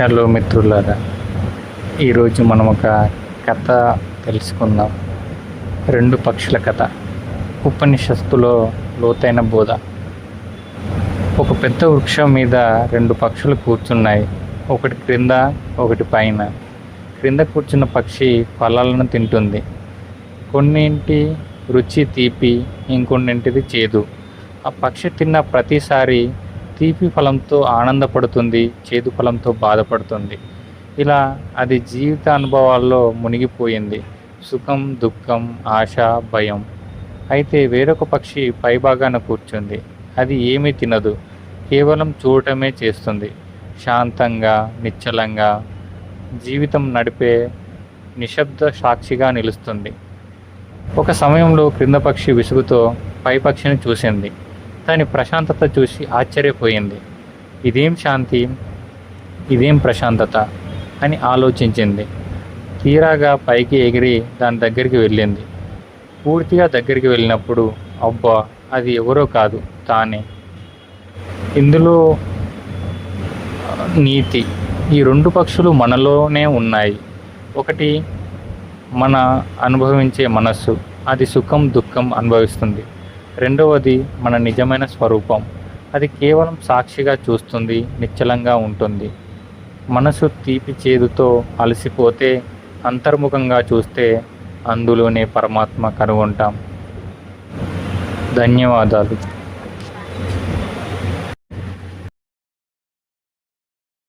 Hello మిత్రులారా ఈరోజు మనం ఒక కథ తెలుసుకుందాం. రెండు పక్షుల కథ. ఉపనిషత్తులో లోతైన బోధ. ఒక పెద్ద వృక్షం మీద రెండు పక్షులు కూర్చున్నాయి. ఒకటి క్రింద ఒకటి పైన. క్రింద కూర్చున్న పక్షి ఫలాలను తింటుంది. కొన్నింటి రుచి తీపి ఇంకొన్నింటిది చేదు. ఆ పక్షి తిన్న ప్రతిసారి తీపి ఫలంతో ఆనందపడుతుంది చేదు ఫలంతో బాధపడుతుంది. ఇలా అది జీవిత అనుభవాల్లో మునిగిపోయింది. సుఖం దుఃఖం ఆశ భయం. అయితే వేరొక పక్షి పైభాగాన కూర్చుంది. అది ఏమీ తినదు. కేవలం చూడటమే చేస్తుంది. శాంతంగా నిశ్చలంగా జీవితం నడిపే నిశ్శబ్ద సాక్షిగా నిలుస్తుంది. ఒక సమయంలో క్రింద పక్షి విసుగుతో పై పక్షిని చూసింది. దాని ప్రశాంతత చూసి ఆశ్చర్యపోయింది. ఇదేం శాంతి? ఇదేం ప్రశాంతత? అని ఆలోచించింది. తీరాగా పైకి ఎగిరి దాని దగ్గరికి వెళ్ళింది. పూర్తిగా దగ్గరికి వెళ్ళినప్పుడు అబ్బా అది ఎవరో కాదు తానే. ఇందులో నీతి. ఈ రెండు పక్షులు మనలోనే ఉన్నాయి. ఒకటి మన అనుభవించే మనస్సు. అది సుఖం దుఃఖం అనుభవిస్తుంది. రెండవది మన నిజమైన స్వరూపం. అది కేవలం సాక్షిగా చూస్తుంది నిశ్చలంగా ఉంటుంది. మనసు తీపి చేదుతో అలసిపోతే అంతర్ముఖంగా చూస్తే అందులోనే పరమాత్మ కనుగొంటాం. ధన్యవాదాలు.